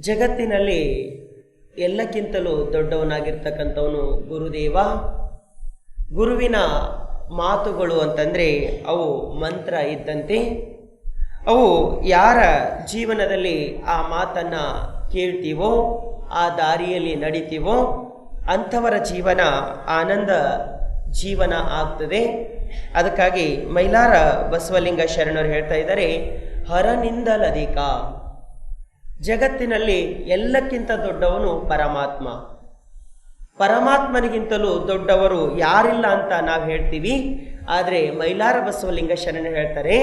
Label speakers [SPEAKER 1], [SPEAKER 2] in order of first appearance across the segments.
[SPEAKER 1] ಜಗತ್ತಿನಲ್ಲಿ ಎಲ್ಲಕ್ಕಿಂತಲೂ ದೊಡ್ಡವನಾಗಿರ್ತಕ್ಕಂಥವನು ಗುರುದೇವ. ಗುರುವಿನ ಮಾತುಗಳು ಅಂತಂದರೆ ಅವು ಮಂತ್ರ ಇದ್ದಂತೆ. ಅವು ಯಾರ ಜೀವನದಲ್ಲಿ ಆ ಮಾತನ್ನು ಕೇಳ್ತೀವೋ, ಆ ದಾರಿಯಲ್ಲಿ ನಡಿತೀವೋ, ಅಂಥವರ ಜೀವನ ಆನಂದ ಜೀವನ ಆಗ್ತದೆ. ಅದಕ್ಕಾಗಿ ಮೈಲಾರ ಬಸವಲಿಂಗ ಶರಣರು ಹೇಳ್ತಾ ಇದ್ದಾರೆ, ಹರನಿಂದಲಧಿಕ ಜಗತ್ತಿನಲ್ಲಿ ಎಲ್ಲಕ್ಕಿಂತ ದೊಡ್ಡವನು ಪರಮಾತ್ಮ. ಪರಮಾತ್ಮನಿಗಿಂತಲೂ ದೊಡ್ಡವರು ಯಾರಿಲ್ಲ ಅಂತ ನಾವು ಹೇಳ್ತೀವಿ. ಆದರೆ ಮೈಲಾರ ಬಸವಲಿಂಗ ಶರಣ ಹೇಳ್ತಾರೆ,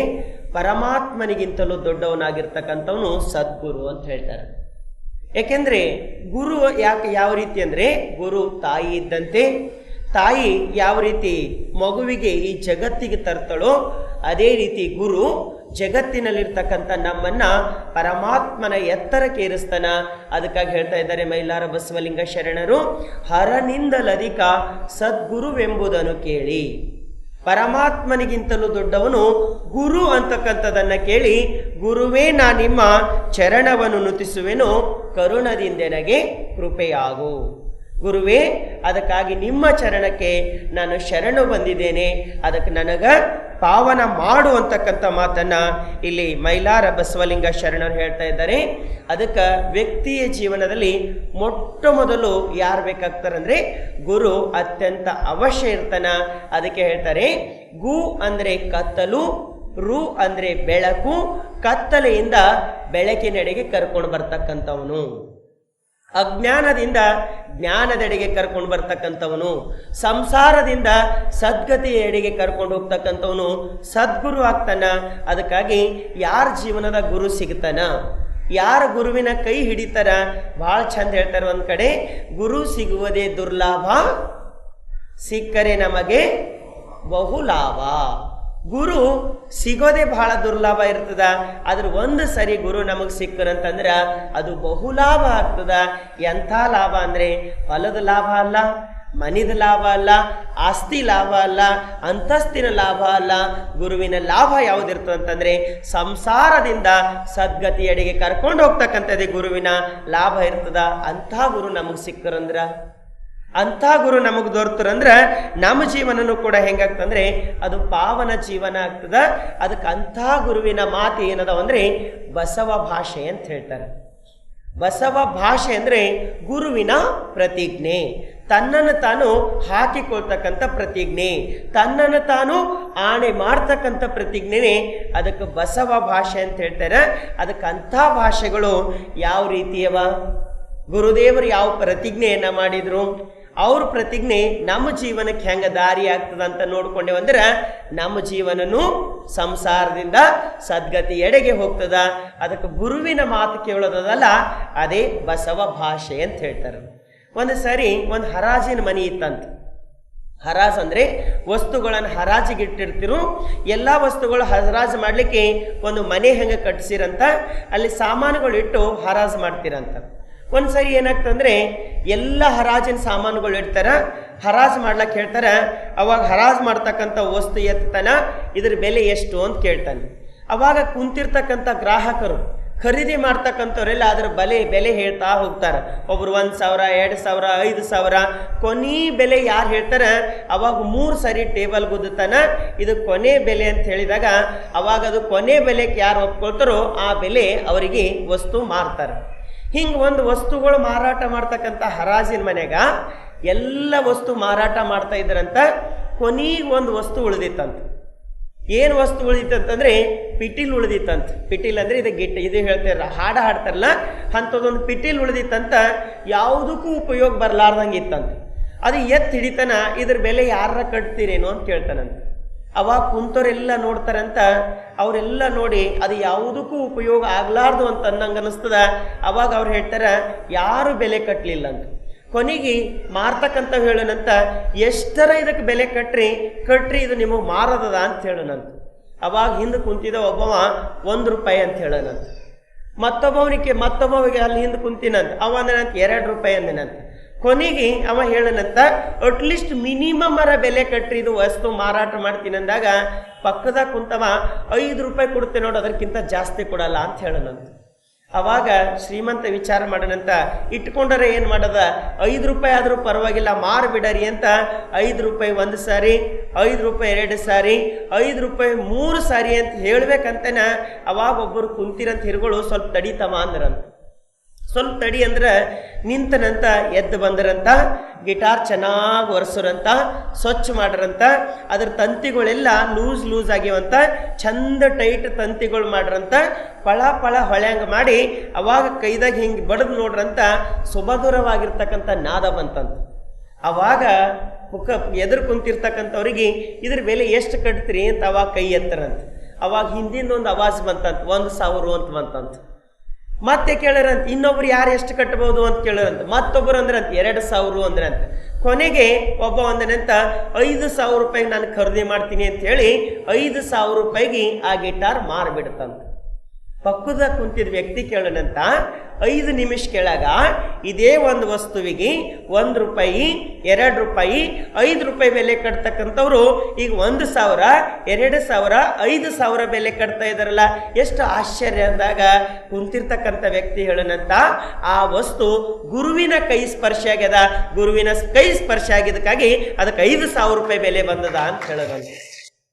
[SPEAKER 1] ಪರಮಾತ್ಮನಿಗಿಂತಲೂ ದೊಡ್ಡವನಾಗಿರ್ತಕ್ಕಂಥವನು ಸದ್ಗುರು ಅಂತ ಹೇಳ್ತಾರೆ. ಏಕೆಂದರೆ ಗುರು ಯಾಕೆ ಯಾವ ರೀತಿ ಅಂದರೆ ಗುರು ತಾಯಿ ಇದ್ದಂತೆ. ತಾಯಿ ಯಾವ ರೀತಿ ಮಗುವಿಗೆ ಈ ಜಗತ್ತಿಗೆ ತರ್ತಾಳೋ ಅದೇ ರೀತಿ ಗುರು ಜಗತ್ತಿನಲ್ಲಿರ್ತಕ್ಕಂಥ ನಮ್ಮನ್ನ ಪರಮಾತ್ಮನ ಎತ್ತರಕ್ಕೆ ಏರಿಸ್ತಾನ. ಅದಕ್ಕಾಗಿ ಹೇಳ್ತಾ ಇದ್ದಾರೆ ಮೈಲಾರ ಬಸವಲಿಂಗ ಶರಣರು ಹರನಿಂದಲಧಿಕ ಸದ್ಗುರುವೆಂಬುದನ್ನು ಕೇಳಿ. ಪರಮಾತ್ಮನಿಗಿಂತಲೂ ದೊಡ್ಡವನು ಗುರು ಅಂತಕ್ಕಂಥದನ್ನ ಕೇಳಿ, ಗುರುವೇ, ನಾ ನಿಮ್ಮ ಚರಣವನ್ನು ನುತಿಸುವೆನು, ಕರುಣದಿಂದೆನಗೆ ಕೃಪೆಯಾಗು. ಗುರುವೇ, ಅದಕ್ಕಾಗಿ ನಿಮ್ಮ ಚರಣಕ್ಕೆ ನಾನು ಶರಣು ಬಂದಿದ್ದೇನೆ. ಅದಕ್ಕೆ ನನಗೆ ಪಾವನ ಮಾಡು ಅಂತಕ್ಕಂಥ ಮಾತನ್ನ ಇಲ್ಲಿ ಮೈಲಾರ ಬಸವಲಿಂಗ ಶರಣರು ಹೇಳ್ತಾ ಇದ್ದಾರೆ. ಅದಕ್ಕೆ ವ್ಯಕ್ತಿಯ ಜೀವನದಲ್ಲಿ ಮೊಟ್ಟ ಮೊದಲು ಯಾರು ಬೇಕಾಗ್ತಾರಂದ್ರೆ ಗುರು ಅತ್ಯಂತ ಅವಶ್ಯ ಇರ್ತಾನ ಅದಕ್ಕೆ ಹೇಳ್ತಾರೆ. ಗು ಅಂದರೆ ಕತ್ತಲು, ರು ಅಂದರೆ ಬೆಳಕು, ಕತ್ತಲೆಯಿಂದ ಬೆಳಕಿನೆಡೆಗೆ ಕರ್ಕೊಂಡು ಬರ್ತಕ್ಕಂಥವನು. ಅಜ್ಞಾನದಿಂದ ಜ್ಞಾನದೆಡೆಗೆ ಕರ್ಕೊಂಡು ಬರ್ತಕ್ಕಂಥವನು, ಸಂಸಾರದಿಂದ ಸದ್ಗತಿಯ ಎಡೆಗೆ ಕರ್ಕೊಂಡು ಹೋಗ್ತಕ್ಕಂಥವನು ಸದ್ಗುರು ಆಗ್ತಾನ. ಅದಕ್ಕಾಗಿ ಯಾರ ಜೀವನದ ಗುರು ಸಿಗ್ತಾನ? ಯಾರ ಗುರುವಿನ ಕೈ ಹಿಡಿತಾರ? ಭಾಳ ಚಂದ ಹೇಳ್ತಾರೆ ಒಂದು ಕಡೆ, ಗುರು ಸಿಗುವುದೇ ದುರ್ಲಾಭ, ಸಿಕ್ಕರೆ ನಮಗೆ ಬಹು ಲಾಭ ಗುರು ಸಿಗೋದೇ ಬಹಳ ದುರ್ಲಾಭ ಇರ್ತದ. ಆದ್ರೆ ಒಂದು ಸರಿ ಗುರು ನಮಗೆ ಸಿಕ್ಕನಂತಂದ್ರ ಅದು ಬಹು ಲಾಭ ಆಗ್ತದ. ಎಂಥ ಲಾಭ ಅಂದ್ರೆ ಹೊಲದ ಲಾಭ ಅಲ್ಲ, ಮನಿದ ಲಾಭ ಅಲ್ಲ, ಆಸ್ತಿ ಲಾಭ ಅಲ್ಲ, ಅಂತಸ್ತಿನ ಲಾಭ ಅಲ್ಲ. ಗುರುವಿನ ಲಾಭ ಯಾವುದಿರ್ತದೆ ಅಂತಂದ್ರೆ ಸಂಸಾರದಿಂದ ಸದ್ಗತಿಯಡೆಗೆ ಕರ್ಕೊಂಡು ಹೋಗ್ತಕ್ಕಂಥದ್ದೇ ಗುರುವಿನ ಲಾಭ ಇರ್ತದ. ಅಂಥ ಗುರು ನಮಗೆ ಸಿಕ್ಕರಂದ್ರ ಅಂಥ ಗುರು ನಮಗೆ ದೊರೆತರಂದ್ರೆ ನಮ್ಮ ಜೀವನನೂ ಕೂಡ ಹೆಂಗಾಗ್ತಂದ್ರೆ ಅದು ಪಾವನ ಜೀವನ ಆಗ್ತದ. ಅದಕ್ಕೆ ಅಂಥ ಗುರುವಿನ ಮಾತು ಏನದಾವ ಅಂದರೆ ಬಸವ ಭಾಷೆ ಅಂತ ಹೇಳ್ತಾರೆ. ಬಸವ ಭಾಷೆ ಅಂದರೆ ಗುರುವಿನ ಪ್ರತಿಜ್ಞೆ. ತನ್ನನ್ನು ತಾನು ಹಾಕಿಕೊಳ್ತಕ್ಕಂಥ ಪ್ರತಿಜ್ಞೆ. ತನ್ನನ್ನು ತಾನು ಆಣೆ ಮಾಡ್ತಕ್ಕಂಥ ಪ್ರತಿಜ್ಞೆನೇ ಅದಕ್ಕೆ ಬಸವ ಭಾಷೆ ಅಂತ ಹೇಳ್ತಾರೆ. ಅದಕ್ಕೆ ಅಂಥ ಭಾಷೆಗಳು ಯಾವ ರೀತಿಯವ? ಗುರುದೇವರು ಯಾವ ಪ್ರತಿಜ್ಞೆಯನ್ನು ಮಾಡಿದ್ರು? ಅವ್ರ ಪ್ರತಿಜ್ಞೆ ನಮ್ಮ ಜೀವನಕ್ಕೆ ಹೆಂಗ ದಾರಿ ಆಗ್ತದ ಅಂತ ನೋಡ್ಕೊಂಡೇವಂದ್ರೆ ನಮ್ಮ ಜೀವನನು ಸಂಸಾರದಿಂದ ಸದ್ಗತಿ ಎಡೆಗೆ ಹೋಗ್ತದ. ಅದಕ್ಕೆ ಗುರುವಿನ ಮಾತು ಕೇಳೋದಲ್ಲ ಅದೇ ಬಸವ ಭಾಷೆ ಅಂತ ಹೇಳ್ತಾರೆ. ಒಂದು ಸರಿ ಒಂದು ಹರಾಜಿನ ಮನೆ ಇತ್ತಂತ. ಹರಾಜ್ ಅಂದ್ರೆ ವಸ್ತುಗಳನ್ನು ಹರಾಜಿಗೆ ಇಟ್ಟಿರ್ತಿರು. ಎಲ್ಲ ವಸ್ತುಗಳು ಹರಾಜು ಮಾಡಲಿಕ್ಕೆ ಒಂದು ಮನೆ ಹೆಂಗೆ ಕಟ್ಸಿರಂತ, ಅಲ್ಲಿ ಸಾಮಾನುಗಳು ಇಟ್ಟು ಹರಾಜು ಮಾಡ್ತಿರಂತ. ಒಂದ್ಸರಿ ಏನಾಗ್ತಂದ್ರೆ ಎಲ್ಲ ಹರಾಜಿನ ಸಾಮಾನುಗಳು ಇಡ್ತಾರ, ಹರಾಜು ಮಾಡ್ಲಕ್ಕೆ ಹೇಳ್ತಾರ, ಅವಾಗ ಹರಾಜು ಮಾಡ್ತಕ್ಕಂಥ ವಸ್ತು ಎತ್ತನ ಇದ್ರ ಬೆಲೆ ಎಷ್ಟು ಅಂತ ಕೇಳ್ತಾನೆ. ಅವಾಗ ಕುಂತಿರ್ತಕ್ಕಂಥ ಗ್ರಾಹಕರು, ಖರೀದಿ ಮಾಡ್ತಕ್ಕಂಥವ್ರೆಲ್ಲ ಅದ್ರ ಬೆಲೆ ಬೆಲೆ ಹೇಳ್ತಾ ಹೋಗ್ತಾರೆ. ಒಬ್ರು ಒಂದು ಸಾವಿರ, ಎರಡು ಸಾವಿರ, ಐದು ಸಾವಿರ, ಕೊನೆ ಬೆಲೆ ಯಾರು ಹೇಳ್ತಾರೆ, ಅವಾಗ ಮೂರು ಸರಿ ಟೇಬಲ್ ಗುದ್ದತನ, ಇದು ಕೊನೆ ಬೆಲೆ ಅಂತ ಹೇಳಿದಾಗ, ಅವಾಗ ಅದು ಕೊನೆ ಬೆಲೆಗೆ ಯಾರು ಒಪ್ಕೊಳ್ತಾರೋ ಆ ಬೆಲೆ ಅವರಿಗೆ ವಸ್ತು ಮಾರ್ತಾರೆ. ಹಿಂಗೆ ಒಂದು ವಸ್ತುಗಳು ಮಾರಾಟ ಮಾಡ್ತಕ್ಕಂಥ ಹರಾಜಿನ ಮನೆಗ ಎಲ್ಲ ವಸ್ತು ಮಾರಾಟ ಮಾಡ್ತಾ ಇದ್ರಂತ ಕೊನೆಗೆ ಒಂದು ವಸ್ತು ಉಳಿದಿತ್ತಂತ. ಏನು ವಸ್ತು ಉಳಿದಿತ್ತಂತಂದ್ರೆ ಪಿಟೀಲ್ ಉಳಿದಿತ್ತಂತ. ಪಿಟೀಲ್ ಅಂದ್ರೆ ಇದು ಗಿಟ್ಟ, ಇದು ಹೇಳ್ತಾರ ಹಾಡ ಹಾಡ್ತಾರಲ್ಲ, ಅಂಥದ್ದೊಂದು ಪಿಟೀಲ್ ಉಳಿದಿತ್ತಂತ ಯಾವುದಕ್ಕೂ ಉಪಯೋಗ ಬರಲಾರ್ದಂಗೆ ಇತ್ತಂತ. ಅದು ಎತ್ತು ಹಿಡಿತನ ಇದ್ರ ಬೆಲೆ ಯಾರ ಕಟ್ತೀರೇನೋ ಅಂತ ಕೇಳ್ತಾನಂತ. ಅವಾಗ ನೋಡ್ತಾರೆ ಅಂತ ಅವರೆಲ್ಲ ನೋಡಿ ಅದು ಯಾವುದಕ್ಕೂ ಉಪಯೋಗ ಆಗ್ಲಾರ್ದು ಅಂತ ಅನ್ನಂಗೆ ಅನಿಸ್ತದ. ಅವಾಗ ಅವ್ರು ಹೇಳ್ತಾರೆ, ಯಾರು ಬೆಲೆ ಕಟ್ಟಲಿಲ್ಲ ಅಂತ. ಕೊನೆಗೆ ಮಾರ್ತಕ್ಕಂಥ ಹೇಳೋಣಂತ ಎಷ್ಟರ ಇದಕ್ಕೆ ಬೆಲೆ ಕಟ್ಟ್ರಿ ಕಟ್ರಿ ಇದು ನಿಮಗೆ ಮಾರದದ ಅಂತ ಹೇಳೋಣಂತ ಅವಾಗ ಹಿಂದೆ ಕುಂತಿದ ಒಬ್ಬವ ಒಂದು ರೂಪಾಯಿ ಅಂತ ಹೇಳೋಣಂತ ಮತ್ತೊಬ್ಬವನಿಗೆ, ಮತ್ತೊಬ್ಬವಿಗೆ ಅಲ್ಲಿ ಹಿಂದೆ ಕುಂತಿನಂತ. ಅವ ಅಂದನಂತ, ಎರಡು ರೂಪಾಯಿ ಅಂದನಂತ. ಕೊನೆಗೆ ಅವ ಹೇಳನಂತ ಅಟ್ಲೀಸ್ಟ್ ಮಿನಿಮಮ್ ಅರ ಬೆಲೆ ಕಟ್ಟ್ರಿ ಇದು ವಸ್ತು ಮಾರಾಟ ಮಾಡ್ತೀನಿ ಅಂದಾಗ ಪಕ್ಕದಾಗ ಕುಂತವ ಐದು ರೂಪಾಯಿ ಕೊಡುತ್ತೆ ನೋಡು, ಅದಕ್ಕಿಂತ ಜಾಸ್ತಿ ಕೊಡಲ್ಲ, ಅಂತ ಹೇಳನಂತ. ಅವಾಗ ಶ್ರೀಮಂತ ವಿಚಾರ ಮಾಡನಂತ, ಇಟ್ಕೊಂಡರೆ ಏನು ಮಾಡದ, ಐದು ರೂಪಾಯಿ ಆದರೂ ಪರವಾಗಿಲ್ಲ ಮಾರ್ಬಿಡರಿ ಅಂತ, ಐದು ರೂಪಾಯಿ ಒಂದು ಸಾರಿ, ಐದು ರೂಪಾಯಿ ಎರಡು ಸಾರಿ, ಐದು ರೂಪಾಯಿ ಮೂರು ಸಾರಿ, ಅಂತ ಹೇಳ್ಬೇಕಂತನ, ಅವಾಗ ಒಬ್ಬರು ಕುಂತಿರಂತ ಹಿರುಗಳು ಸ್ವಲ್ಪ ತಡಿತವ ಅಂದ್ರಂತ. ಸ್ವಲ್ಪ ತಡಿ ಅಂದ್ರೆ ನಿಂತನಂತ, ಎದ್ದು ಬಂದರಂತ, ಗಿಟಾರ್ ಚೆನ್ನಾಗಿ ಒರೆಸೋರಂತ, ಸ್ವಚ್ಛ ಮಾಡ್ರಂತ, ಅದ್ರ ತಂತಿಗಳೆಲ್ಲ ಲೂಸ್ ಲೂಸ್ ಆಗಿವಂತ ಚಂದ ಟೈಟ್ ತಂತಿಗಳು ಮಾಡ್ರಂತ, ಪಳ ಪಳ ಹೊಳ್ಯಾಂಗ ಮಾಡಿ ಅವಾಗ ಕೈದಾಗ ಹಿಂಗೆ ಬಡದು ನೋಡ್ರಂತ ಸುಮಧುರವಾಗಿರ್ತಕ್ಕಂಥ ನಾದ ಬಂತಂತ. ಅವಾಗ ಮುಖ ಎದುರು ಕುಂತಿರ್ತಕ್ಕಂಥವ್ರಿಗೆ ಇದ್ರ ಬೆಲೆ ಎಷ್ಟು ಕಟ್ತೀರಿ ಅಂತ ಅವಾಗ ಕೈ ಎತ್ತರಂತ. ಅವಾಗ ಹಿಂದಿಂದ ಒಂದು ಅವಾಜ್ ಬಂತಂತ, ಒಂದು ಸಾವಿರ ಅಂತ ಬಂತಂತ. ಮತ್ತೆ ಕೇಳರಂತ, ಇನ್ನೊಬ್ರು ಯಾರು ಎಷ್ಟು ಕಟ್ಟಬಹುದು ಅಂತ ಕೇಳರಂತ ಮತ್ತೊಬ್ಬರು ಅಂದ್ರಂತ, ಎರಡು ಸಾವಿರ ಅಂದ್ರಂತ. ಕೊನೆಗೆ ಒಬ್ಬ ಒಂದನಂತ ಐದು ಸಾವಿರ ರೂಪಾಯಿಗೆ ನಾನು ಖರೀದಿ ಮಾಡ್ತೀನಿ ಅಂತ ಹೇಳಿ, ಐದು ಸಾವಿರ ರೂಪಾಯಿಗೆ ಆ ಗಿಟಾರ್ ಮಾರ್ಬಿಡ್ತಂತ. ಪಕ್ಕದ ಕುಂತಿದ ವ್ಯಕ್ತಿ ಕೇಳನಂತ ಐದು ನಿಮಿಷ ಕೆಳಗ ಇದೇ ಒಂದು ವಸ್ತುವಿಗೆ ಒಂದು ರೂಪಾಯಿ, ಎರಡು ರೂಪಾಯಿ, ಐದು ರೂಪಾಯಿ ಬೆಲೆ ಕಟ್ತಕ್ಕಂಥವ್ರು ಈಗ ಒಂದು ಸಾವಿರ, ಎರಡು ಸಾವಿರ, ಐದು ಸಾವಿರ ಬೆಲೆ ಕಟ್ತಾ ಇದ್ದಾರಲ್ಲ. ಎಷ್ಟು ಆಶ್ಚರ್ಯ ಅಂದಾಗ ಕುಂತಿರ್ತಕ್ಕಂಥ ವ್ಯಕ್ತಿ ಹೇಳನಂತ ಆ ವಸ್ತು ಗುರುವಿನ ಕೈ ಸ್ಪರ್ಶ ಆಗ್ಯದ. ಗುರುವಿನ ಕೈ ಸ್ಪರ್ಶ ಆಗಿದ್ದಕ್ಕಾಗಿ ಅದಕ್ಕೆ ಐದು ಸಾವಿರ ರೂಪಾಯಿ ಬೆಲೆ ಬಂದದ ಅಂತ ಹೇಳದಂತೆ